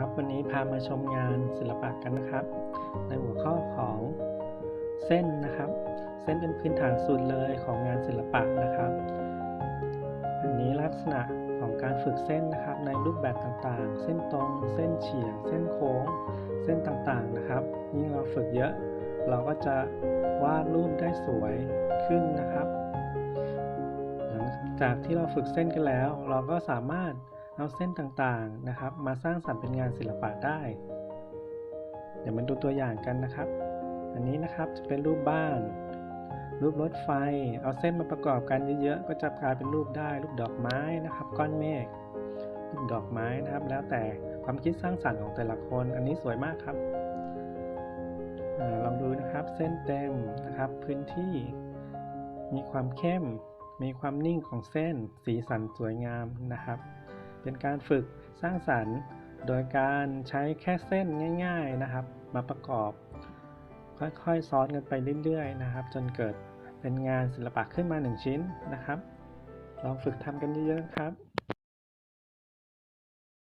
ครับวันนี้พามาชมงานศิลปะกันนะครับ ในหัวข้อของเส้นนะครับ เส้นเป็นพื้นฐานสุดเลยของงานศิลปะนะครับ อันนี้ลักษณะของการฝึกเส้นนะครับ ในรูปแบบต่างๆ เส้นตรง เส้นเฉียง เส้นโค้ง เส้นต่างๆนะครับยิ่งเราฝึกเยอะ เราก็จะวาดรูปได้สวยขึ้นนะครับ หลังจากที่เราฝึกเส้นกันแล้ว เราก็สามารถ เอาเส้นต่างๆนะครับ มาสร้างสรรค์เป็นงานศิลปะได้ เดี๋ยวมาดูตัวอย่างกันนะครับ อันนี้นะครับจะเป็นรูปบ้าน รูปรถไฟ เอาเส้นมาประกอบกันเยอะๆ ก็จะกลายเป็นรูปได้ รูปดอกไม้นะครับ ก้อนเมฆ รูปดอกไม้นะครับ แล้วแต่ความคิดสร้างสรรค์ของแต่ละคน อันนี้สวยมากครับลองดูนะครับเส้นเต็มนะครับพื้นที่ มีความเข้ม มีความนิ่งของเส้น สีสันสวยงามนะครับ เป็นการฝึกสร้างสรรค์ โดยการใช้แค่เส้นง่ายๆนะครับ มาประกอบ ค่อยๆซ้อนกันไปเรื่อยๆนะครับ จนเกิดเป็นงานศิลปะขึ้นมาหนึ่งชิ้นนะครับ ลองฝึกทำกันเยอะๆครับ